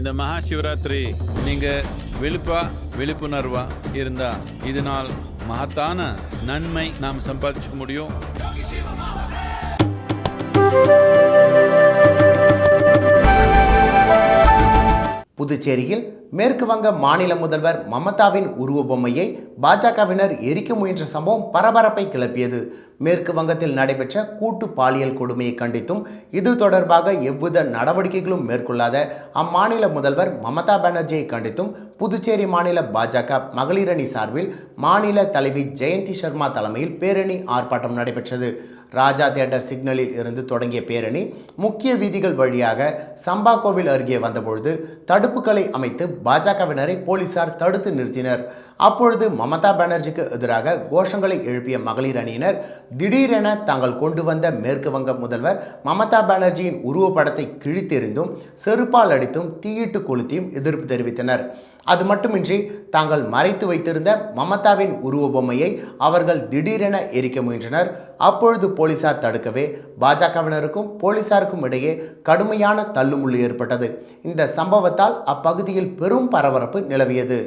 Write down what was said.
இந்த மகா சிவராத்திரி நீங்க விழுப்பா விழிப்புணர்வா இருந்தா இதனால் மகத்தான நன்மை நாம் சம்பாதிச்சுக்க முடியும். புதுச்சேரியில் மேற்கு வங்க மாநில முதல்வர் மமதாவின் உருவ பொம்மையை பாஜகவினர் எரிக்க முயன்ற சம்பவம் பரபரப்பை கிளப்பியது. மேற்கு வங்கத்தில் நடைபெற்ற கூட்டு பாலியல் கொடுமையை கண்டித்தும் இது தொடர்பாக எவ்வித நடவடிக்கைகளும் மேற்கொள்ளாத அம்மாநில முதல்வர் மமதா பானர்ஜியை கண்டித்தும் புதுச்சேரி மாநில பாஜக மகளிரணி சார்பில் மாநில தலைவி ஜெயந்தி சர்மா தலைமையில் பேரணி ஆர்ப்பாட்டம் நடைபெற்றது. ராஜா தியேட்டர் சிக்னலில் இருந்து தொடங்கிய பேரணி முக்கிய வீதிகள் வழியாக சம்பா கோவில் அருகே வந்தபொழுது தடுப்புகளை அமைத்து பாஜகவினரை போலீசார் தடுத்து நிறுத்தினர். அப்பொழுது மமதா பானர்ஜிக்கு எதிராக கோஷங்களை எழுப்பிய மகளிர் அணியினர் திடீரென தாங்கள் கொண்டு வந்த மேற்கு வங்க முதல்வர் மமதா பானர்ஜியின் உருவப்படத்தை கிழித்தெறிந்தும் செருப்பால் அடித்தும் தீயிட்டு கொளுத்தியும் எதிர்ப்பு தெரிவித்தனர். அது மட்டுமின்றி தாங்கள் மறைத்து வைத்திருந்த மமதாவின் உருவ பொம்மையை அவர்கள் திடீரென எரிக்க முயன்றனர். அப்பொழுது போலீசார் தடுக்கவே பாஜகவினருக்கும் போலீசாருக்கும் இடையே கடுமையான தள்ளுமுள்ளு ஏற்பட்டது. இந்த சம்பவத்தால் அப்பகுதியில் பெரும் பரபரப்பு நிலவியது.